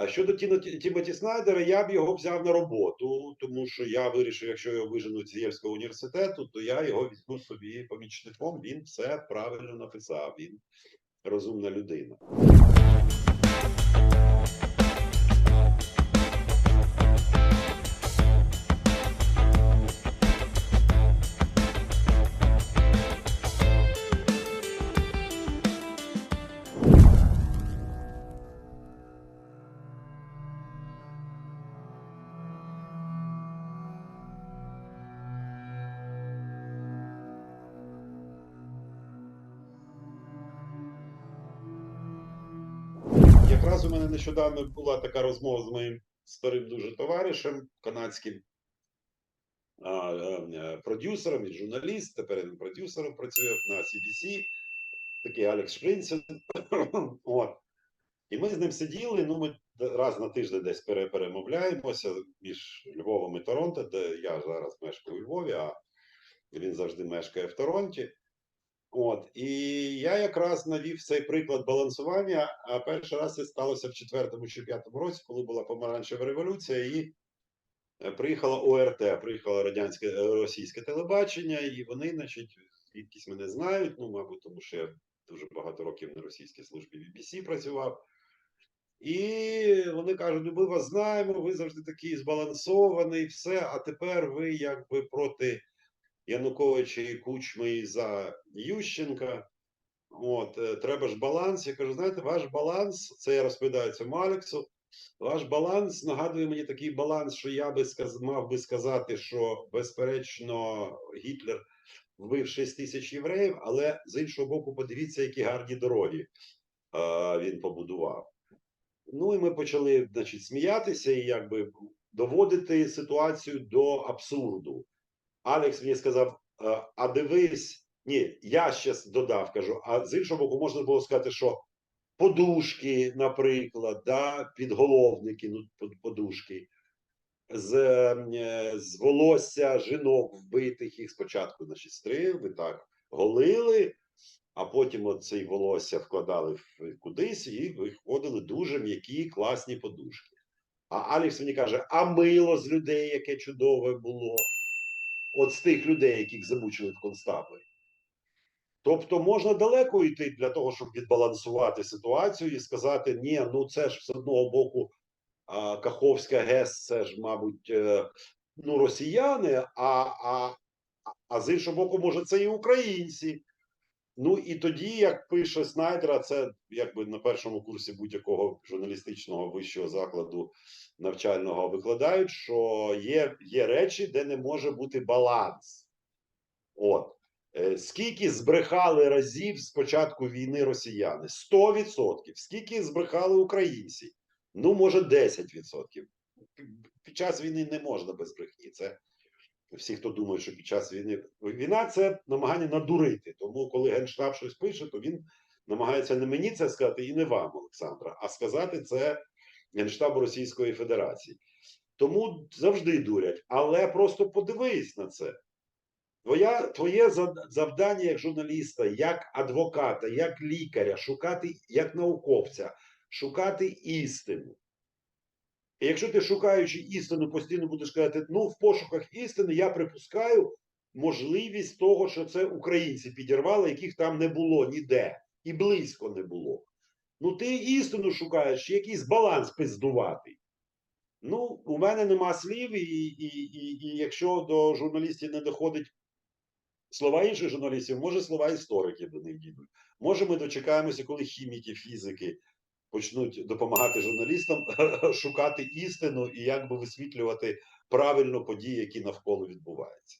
А щодо Тімоті Снайдера, я б його взяв на роботу, тому що я вирішив, якщо його виженуть з Єльського університету, то я його візьму собі помічником. Він все правильно написав. Він розумна людина. Якраз у мене нещодавно була така розмова з моїм старим дуже товаришем канадським а, е, е, продюсером і журналіст. Тепер він продюсером працює на CBC, такий Алекс Шпринцен. От. І ми з ним сиділи. Ну, ми раз на тиждень десь перемовляємося між Львовом і Торонто, де я зараз мешкаю у Львові, а він завжди мешкає в Торонті. От, і я якраз навів цей приклад балансування. А перший раз це сталося в четвертому чи п'ятому році, коли була помаранчева революція, і е, приїхала ОРТ, приїхало радянське е, російське телебачення, і вони, значить, звідкись мене знають. Ну, мабуть, тому що я дуже багато років на російській службі BBC працював. І вони кажуть: ну, ми вас знаємо, ви завжди такий збалансований, все. А тепер ви якби проти Януковича і Кучми і за Ющенка. От, е, треба ж баланс. Я кажу, знаєте, ваш баланс, це я розповідаю цьому Алексу. Ваш баланс нагадує мені такий баланс, що я би сказ, мав би сказати, що безперечно Гітлер вбив 6 тисяч євреїв, але з іншого боку, подивіться, які гарні дороги е, він побудував. Ну і ми почали значить, сміятися і якби доводити ситуацію до абсурду. Алекс мені сказав: «Е, а дивись, ні, я ще додав, кажу, а з іншого боку, можна було сказати, що подушки, наприклад, да, підголовники, ну, подушки, з, е, з волосся жінок вбитих, їх спочатку значить, стригли, так, голили, а потім оцей волосся вкладали кудись і виходили дуже м'які, класні подушки. А Алекс мені каже: а мило з людей, яке чудове було от з тих людей, яких замучили в концтаборі. Тобто можна далеко йти для того, щоб відбалансувати ситуацію і сказати: ні, ну це ж з одного боку Каховська ГЕС, це ж, мабуть, е, ну, росіяни, а, а, а з іншого боку, може, це і українці. Ну і тоді, як пише Снайдера, це якби на першому курсі будь-якого журналістичного вищого закладу навчального викладають, що є, є речі, де не може бути баланс. От. Е, Скільки збрехали разів з початку війни росіяни? 100%. Скільки збрехали українці? Ну, може, 10%. Під час війни не можна без брехні. Це всі, хто думає, що під час війни війна це намагання надурити. Тому, коли Генштаб щось пише, то він намагається не мені це сказати і не вам, Олександра, а сказати це Генштабу Російської Федерації. Тому завжди дурять. Але просто подивись на це. Твоя, твоє завдання як журналіста, як адвоката, як лікаря, шукати як науковця, шукати істину. І якщо ти шукаючи істину, постійно будеш казати, ну, в пошуках істини я припускаю можливість того, що це українці підірвали, яких там не було ніде, і близько не було. Ну, ти істину шукаєш, якийсь баланс пиздуватий. Ну, у мене нема слів, і, і, і, і якщо до журналістів не доходить слова інших журналістів, може слова істориків до них дійдуть. Може, ми дочекаємося, коли хіміки, фізики почнуть допомагати журналістам шукати істину і якби висвітлювати правильно події, які навколо відбуваються.